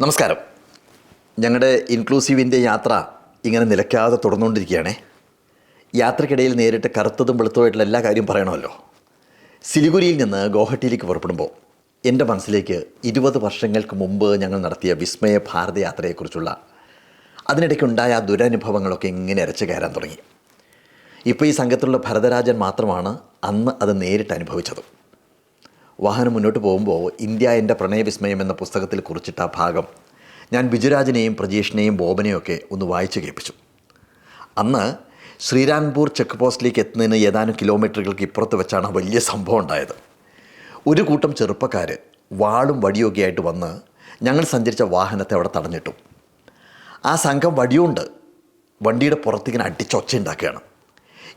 നമസ്കാരം. ഞങ്ങളുടെ inclusive India യാത്ര ഇങ്ങനെ നിലയ്ക്കാതെ തുടർന്നുകൊണ്ടിരിക്കുകയാണേ. യാത്രക്കിടയിൽ നേരിട്ട് കറുത്തതും വെളുത്തതുമായിട്ടുള്ള എല്ലാ കാര്യവും പറയണമല്ലോ. സിലിഗുരിയിൽ നിന്ന് ഗോഹട്ടിയിലേക്ക് പുറപ്പെടുമ്പോൾ എന്റെ മനസ്സിലേക്ക് ഇരുപത് വർഷങ്ങൾക്ക് മുമ്പ് ഞങ്ങൾ നടത്തിയ വിസ്മയ ഭാരത യാത്രയെക്കുറിച്ചുള്ള അതിനിടയ്ക്കുണ്ടായ ആ ദുരനുഭവങ്ങളൊക്കെ ഇങ്ങനെ അരച്ച് കയറാൻ തുടങ്ങി. ഇപ്പോൾ ഈ സംഘത്തിലുള്ള ഭരതരാജൻ മാത്രമാണ് അന്ന് അത് നേരിട്ട് അനുഭവിച്ചത്. വാഹനം മുന്നോട്ട് പോകുമ്പോൾ ഇന്ത്യ എന്റെ പ്രണയവിസ്മയം എന്ന പുസ്തകത്തിൽ കുറിച്ചിട്ട ആ ഭാഗം ഞാൻ ബിജുരാജിനെയും പ്രജീഷിനെയും ബോബനെയും ഒക്കെ ഒന്ന് വായിച്ചു കേൾപ്പിച്ചു. അന്ന് ശ്രീരാംപൂർ ചെക്ക് പോസ്റ്റിലേക്ക് എത്തുന്നതിന് ഏതാനും കിലോമീറ്ററുകൾക്ക് ഇപ്പുറത്ത് വെച്ചാണ് വലിയ സംഭവം ഉണ്ടായത്. ഒരു കൂട്ടം ചെറുപ്പക്കാർ വാളും വടിയൊക്കെ ആയിട്ട് വന്ന് ഞങ്ങൾ സഞ്ചരിച്ച വാഹനത്തെ അവിടെ തടഞ്ഞിട്ടു. ആ സംഘം വടിയുണ്ട്. വണ്ടിയുടെ പുറത്തിങ്ങനെ അടിച്ചൊച്ചയുണ്ടാക്കുകയാണ്.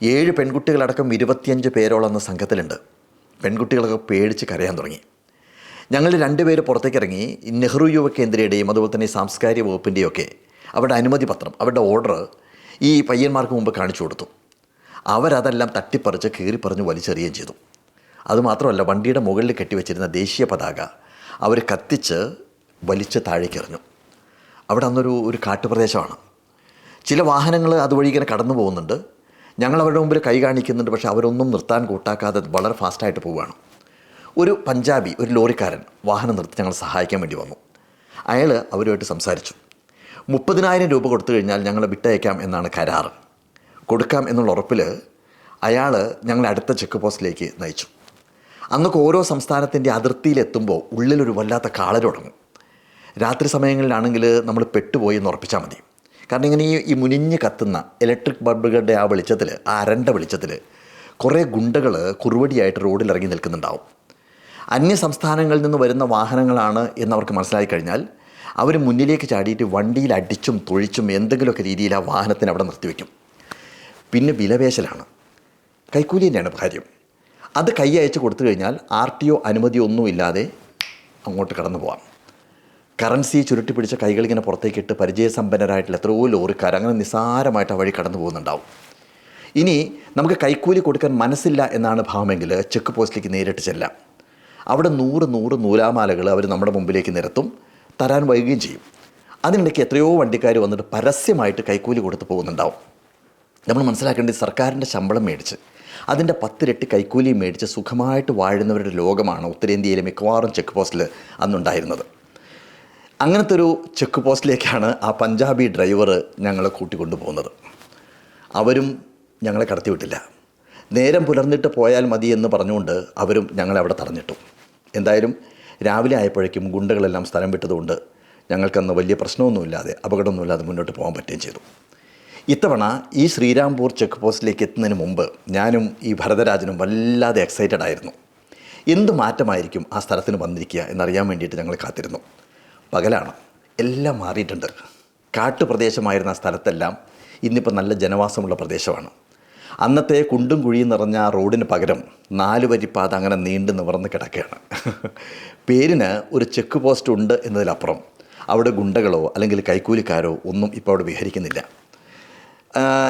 ഏഴ് പെൺകുട്ടികളടക്കം ഇരുപത്തിയഞ്ച് പേരോളം അന്ന് സംഘത്തിലുണ്ട്. പെൺകുട്ടികളൊക്കെ പേടിച്ച് കരയാൻ തുടങ്ങി. ഞങ്ങൾ രണ്ടുപേര് പുറത്തേക്ക് ഇറങ്ങി നെഹ്റു യുവ കേന്ദ്രയുടെയും അതുപോലെ തന്നെ സാംസ്കാരിക വകുപ്പിന്റെയും ഒക്കെ അവരുടെ അനുമതി പത്രം അവരുടെ ഓർഡർ ഈ പയ്യന്മാർക്ക് മുമ്പ് കാണിച്ചു കൊടുത്തു. അവരതെല്ലാം തട്ടിപ്പറിച്ച് കീറിപ്പറിഞ്ഞ് വലിച്ചെറിയുകയും ചെയ്തു. അതുമാത്രമല്ല വണ്ടിയുടെ മുകളിൽ കെട്ടിവെച്ചിരുന്ന ദേശീയ പതാക അവർ കത്തിച്ച് വലിച്ച് താഴേക്കെറിഞ്ഞു അവിടെ അന്നൊരു ഒരു കാട്ടുപ്രദേശമാണ്. ചില വാഹനങ്ങൾ അതുവഴി ഇങ്ങനെ കടന്നു പോകുന്നുണ്ട് ഞങ്ങൾ അവരുടെ മുമ്പിൽ കൈ കാണിക്കുന്നുണ്ട് പക്ഷേ അവരൊന്നും നിർത്താൻ കൂട്ടാക്കാതെ വളരെ ഫാസ്റ്റായിട്ട് പോവുകയാണ്. ഒരു പഞ്ചാബി ഒരു ലോറിക്കാരൻ വാഹനം നിർത്തി ഞങ്ങൾ സഹായിക്കാൻ വേണ്ടി വന്നു. അയാൾ അവരുമായിട്ട് സംസാരിച്ചു. മുപ്പതിനായിരം രൂപ കൊടുത്തു കഴിഞ്ഞാൽ ഞങ്ങളെ വിട്ടയക്കാം എന്നാണ് കരാർ. കൊടുക്കാം എന്നുള്ള ഉറപ്പിൽ അയാൾ ഞങ്ങളെ അടുത്ത ചെക്ക് പോസ്റ്റിലേക്ക് നയിച്ചു. അന്നൊക്കെ ഓരോ സംസ്ഥാനത്തിന്റെ അതിർത്തിയിലെത്തുമ്പോൾ ഉള്ളിലൊരു വല്ലാത്ത കാളരുടങ്ങും. രാത്രി സമയങ്ങളിലാണെങ്കിൽ നമ്മൾ പെട്ടുപോയി എന്ന് ഉറപ്പിച്ചാൽ മതി. കാരണം ഇങ്ങനെ ഈ ഈ മുനിഞ്ഞ് കത്തുന്ന ഇലക്ട്രിക് ബൾബുകളുടെ ആ വെളിച്ചത്തിൽ ആ അരണ്ട വെളിച്ചത്തിൽ കുറേ ഗുണ്ടകൾ കുറുവടിയായിട്ട് റോഡിൽ ഇറങ്ങി നിൽക്കുന്നുണ്ടാവും. അന്യ സംസ്ഥാനങ്ങളിൽ നിന്ന് വരുന്ന വാഹനങ്ങളാണ് എന്നവർക്ക് മനസ്സിലായി കഴിഞ്ഞാൽ അവർ മുന്നിലേക്ക് ചാടിയിട്ട് വണ്ടിയിൽ അടിച്ചും തൊഴിച്ചും എന്തെങ്കിലുമൊക്കെ രീതിയിൽ ആ വാഹനത്തിന് അവിടെ നിർത്തിവെക്കും. പിന്നെ വിലവേശലാണ് കൈക്കൂലി തന്നെയാണ് കാര്യം. അത് കൈ അയച്ച് കൊടുത്തു കഴിഞ്ഞാൽ ആർ ടി ഒ അനുമതി ഒന്നുമില്ലാതെ അങ്ങോട്ട് കടന്നു പോകാം കറൻസി ചുരുട്ടി പിടിച്ച കൈകളിങ്ങനെ പുറത്തേക്കിട്ട് പരിചയസമ്പന്നരായിട്ടുള്ള എത്രയോ ലോറിക്കാർ അങ്ങനെ നിസ്സാരമായിട്ട് ആ വഴി കടന്നു പോകുന്നുണ്ടാവും. ഇനി നമുക്ക് കൈക്കൂലി കൊടുക്കാൻ മനസ്സില്ല എന്നാണ് ഭാവമെങ്കിൽ ചെക്ക് പോസ്റ്റിലേക്ക് നേരിട്ട് ചെല്ലാം. അവിടെ നൂറ് നൂറ് നൂലാമാലകൾ അവർ നമ്മുടെ മുമ്പിലേക്ക് നിരത്തും തരാൻ വൈകുകയും ചെയ്യും. അതിനിടയ്ക്ക് എത്രയോ വണ്ടിക്കാർ വന്നിട്ട് പരസ്യമായിട്ട് കൈക്കൂലി കൊടുത്ത് പോകുന്നുണ്ടാവും. നമ്മൾ മനസ്സിലാക്കേണ്ടത് സർക്കാരിന്റെ ശമ്പളം മേടിച്ച് അതിന്റെ പത്തിരട്ടി കൈക്കൂലി മേടിച്ച് സുഖമായിട്ട് വാഴുന്നവരുടെ ലോകമാണ് ഉത്തരേന്ത്യയിലെ മിക്കവാറും ചെക്ക് പോസ്റ്റിൽ അന്നുണ്ടായിരുന്നത്. അങ്ങനത്തെ ഒരു ചെക്ക് പോസ്റ്റിലേക്കാണ് ആ പഞ്ചാബി ഡ്രൈവർ ഞങ്ങളെ കൂട്ടിക്കൊണ്ടു പോകുന്നത് അവരും ഞങ്ങളെ കടത്തിവിട്ടില്ല. നേരം പുലർന്നിട്ട് പോയാൽ മതി എന്ന് പറഞ്ഞുകൊണ്ട് അവരും ഞങ്ങളെ അവിടെ തടഞ്ഞിട്ടു. എന്തായാലും രാവിലെ ആയപ്പോഴേക്കും ഗുണ്ടകളെല്ലാം സ്ഥലം വിട്ടതുകൊണ്ട് ഞങ്ങൾക്കന്ന് വലിയ പ്രശ്നമൊന്നുമില്ലാതെ അപകടമൊന്നുമില്ലാതെ മുന്നോട്ട് പോകാൻ പറ്റുകയും ചെയ്തു. ഇത്തവണ ഈ ശ്രീരാംപൂർ ചെക്ക് പോസ്റ്റിലേക്ക് എത്തുന്നതിന് മുമ്പ് ഞാനും ഈ ഭരതരാജനും വല്ലാതെ എക്സൈറ്റഡ് ആയിരുന്നു. എന്ത് മാറ്റമായിരിക്കും ആ സ്ഥലത്തിന് വന്നിരിക്കുക എന്നറിയാൻ വേണ്ടിയിട്ട് ഞങ്ങൾ കാത്തിരുന്നു. പകലാണ്. എല്ലാം മാറിയിട്ടുണ്ട്. കാട്ടുപ്രദേശമായിരുന്ന സ്ഥലത്തെല്ലാം ഇന്നിപ്പോൾ നല്ല ജനവാസമുള്ള പ്രദേശമാണ്. അന്നത്തെ കുണ്ടും കുഴിയും നിറഞ്ഞ റോഡിന് പകരം നാല് വരിപ്പാത അങ്ങനെ നീണ്ടു നിവർന്ന് കിടക്കുകയാണ്. പേരിന് ഒരു ചെക്ക് പോസ്റ്റ് ഉണ്ട് എന്നതിലപ്പുറം. അവിടെ ഗുണ്ടകളോ അല്ലെങ്കിൽ കൈക്കൂലിക്കാരോ ഒന്നും ഇപ്പോൾ അവിടെ വിഹരിക്കുന്നില്ല.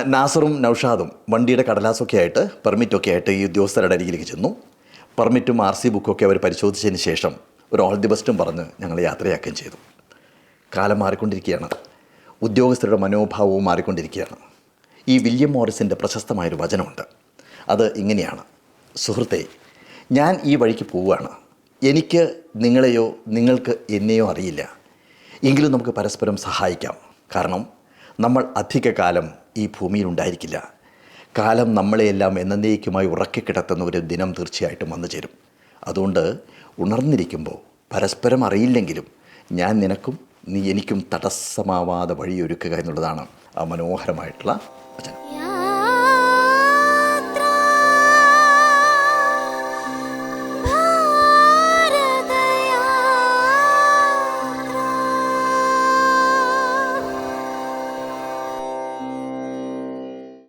നാസറും നൌഷാദും വണ്ടിയുടെ കടലാസൊക്കെ ആയിട്ട് പെർമിറ്റൊക്കെ ആയിട്ട് ഈ ഉദ്യോഗസ്ഥരുടെ അരികിലേക്ക് ചെന്നു. പെർമിറ്റും ആർ സി ബുക്കൊക്കെ അവർ പരിശോധിച്ചതിന് ശേഷം ഒരു ഓൾ ദി ബെസ്റ്റും പറഞ്ഞ് ഞങ്ങൾ യാത്രയാക്കുകയും ചെയ്തു. കാലം മാറിക്കൊണ്ടിരിക്കുകയാണ്. ഉദ്യോഗസ്ഥരുടെ മനോഭാവവും മാറിക്കൊണ്ടിരിക്കുകയാണ്. ഈ വില്യം മോറിസിന്റെ പ്രശസ്തമായൊരു വചനമുണ്ട്. അത് ഇങ്ങനെയാണ്. സുഹൃത്തെ ഞാൻ ഈ വഴിക്ക് പോവുകയാണ്. എനിക്ക് നിങ്ങളെയോ നിങ്ങൾക്ക് എന്നെയോ അറിയില്ല. എങ്കിലും നമുക്ക് പരസ്പരം സഹായിക്കാം. കാരണം നമ്മൾ അധിക കാലം ഈ ഭൂമിയിൽ ഉണ്ടായിരിക്കില്ല. കാലം നമ്മളെയെല്ലാം എന്നേക്കുമായി ഉറക്കിക്കിടത്തുന്ന ഒരു ദിനം തീർച്ചയായിട്ടും വന്നു ചേരും അതുകൊണ്ട് ഉണർന്നിരിക്കുമ്പോൾ പരസ്പരം അറിയില്ലെങ്കിലും ഞാൻ നിനക്കും നീ എനിക്കും തടസ്സമാവാതെ വഴിയൊരുക്കുക എന്നുള്ളതാണ് ആ മനോഹരമായിട്ടുള്ള വചനം.